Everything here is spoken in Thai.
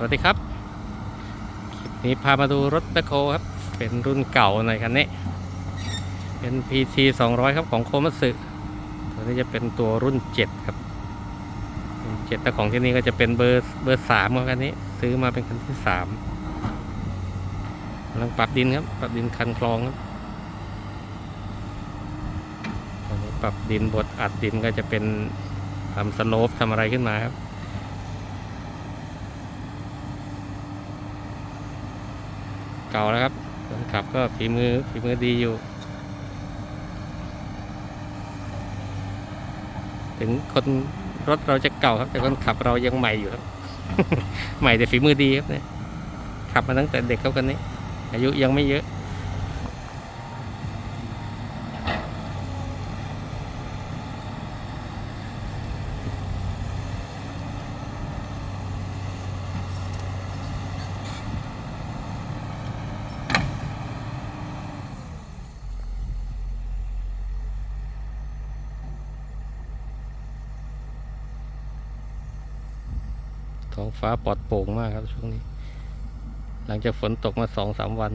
สวัสดีครับ คลิปนี้พามาดูรถแบคโฮครับ เป็นรุ่นเก่าหน่อยคันนี้ เป็น PT 200 ครับของโคมัสึตัวนี้จะเป็นตัวรุ่น 7 ครับรุ่น7แต่ของที่นี่ก็จะเป็นเบอร์เบอร์สามครับคันนี้ ซื้อมาเป็นคันที่สามกำลังปรับดินครับ ปรับดินคันคลองครับตอนนี้ปรับดินบดอัดดินก็จะเป็นทำสโลปทำอะไรขึ้นมาครับ เก่าแล้วครับคนขับก็ฝีมือฝีมือดีอยู่ ถึงคนรถเราจะเก่าครับ แต่คนขับเรายังใหม่อยู่ครับ ใหม่แต่ฝีมือดีครับเนี่ยขับมาตั้งแต่เด็กเขากันนี้อายุยังไม่เยอะ ท้องฟ้าปลอดโปร่งมากครับช่วงนี้ หลังจากฝนตกมาสองสามวัน